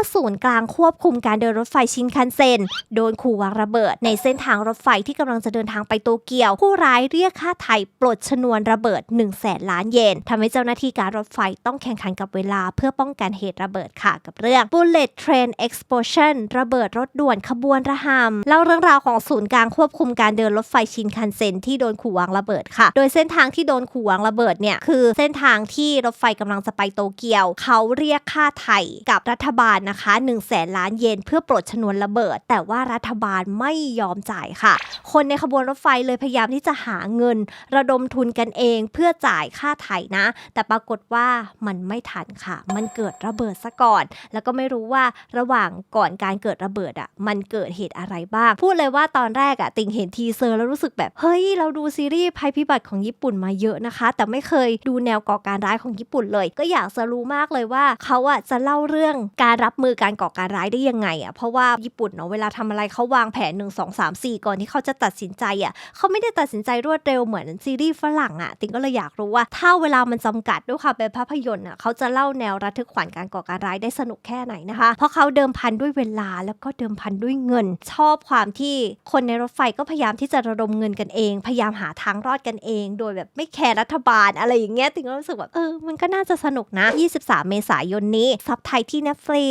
มื่อศูนย์กลางควบคุมการเดินรถไฟชินคันเซ็นโดนขู่วางระเบิด ในเส้นทางรถไฟที่กำลังจะเดินทางไปโตเกียว ผู้ร้ายเรียกค่าไถ่ปลดชนวนระเบิด1 0 0 0 0แสนล้านเยนทำให้เจ้าหน้าที่การรถไฟต้องแข่งขันกับเวลาเพื่อป้องกันเหตุระเบิดค่ะกับเรื่อง Bullet Train Explosion ระเบิดรถด่วนขบวนระหำเล่าเรื่องราวของศูนย์กลางควบคุมการเดินรถไฟชินคันเซ็นที่โดนขู่วางระเบิดค่ะ โดยเส้นทางที่โดนขู่วางระเบิดเนี่ยคือเส้นทางที่รถไฟกำลังจะไปโตเกียว เขาเรียกค่าไถ่กับรัฐบาลนะคะ1 0 0 0 0แสนล้านเยนเพื่อปลดชนวนระเบิด แต่ว่ารัฐบาลไม่ยอมจ่ายค่ะ คนในขบวนรถไฟเลยพยายามที่จะหาเงิน ระดมทุนกันเองเพื่อจ่ายค่าไถ่นะ แต่ปรากฏว่ามันไม่ทันค่ะ มันเกิดระเบิดซะก่อน แล้วก็ไม่รู้ว่าระหว่างก่อนการเกิดระเบิดอะมันเกิดเหตุอะไรบ้าง พูดเลยว่าตอนแรกอะติงเห็นทีเซอร์แล้วรู้สึกแบบเฮ้ยเราดูซีรีส์ภัยพิบัติของญี่ปุ่นมาเยอะนะคะ แต่ไม่เคยดูแนวก่อการร้ายของญี่ปุ่นเลย ก็อยากจะรู้มากเลยว่าเขาอะจะเล่าเรื่องการรับมือการก่อการร้ายได้ยังไงอะเพราะว่าญี่ปุ่นเนาะเวลาทำอะไรเขาวางแผน1 2 3 4 ก่อนที่เขาจะตัดสินใจอะเขาไม่ได้ตัดสินใจรวดเร็วเหมือนซีรีส์ฝรั่งอะติงก็เลยอยากรู้ว่า ถ้าเวลามันจำกัดด้วยความเป็นภาพยนตร์อะเขาจะเล่าแนวระทึกขวัญการก่อการร้ายได้สนุกแค่ไหนนะคะ เพราะเขาเดิมพันด้วยเวลาแล้วก็เดิมพันด้วยเงิน ชอบความที่คนในรถไฟก็พยายามที่จะระดมเงินกันเอง พยายามหาทางรอดกันเอง โดยแบบไม่แคร์รัฐบาลอะไรอย่างเงี้ยติงก็รู้สึกแบบเออมันก็น่าจะสนุกนะ 23 เมษายนนี้ซับไทยที่ Netflix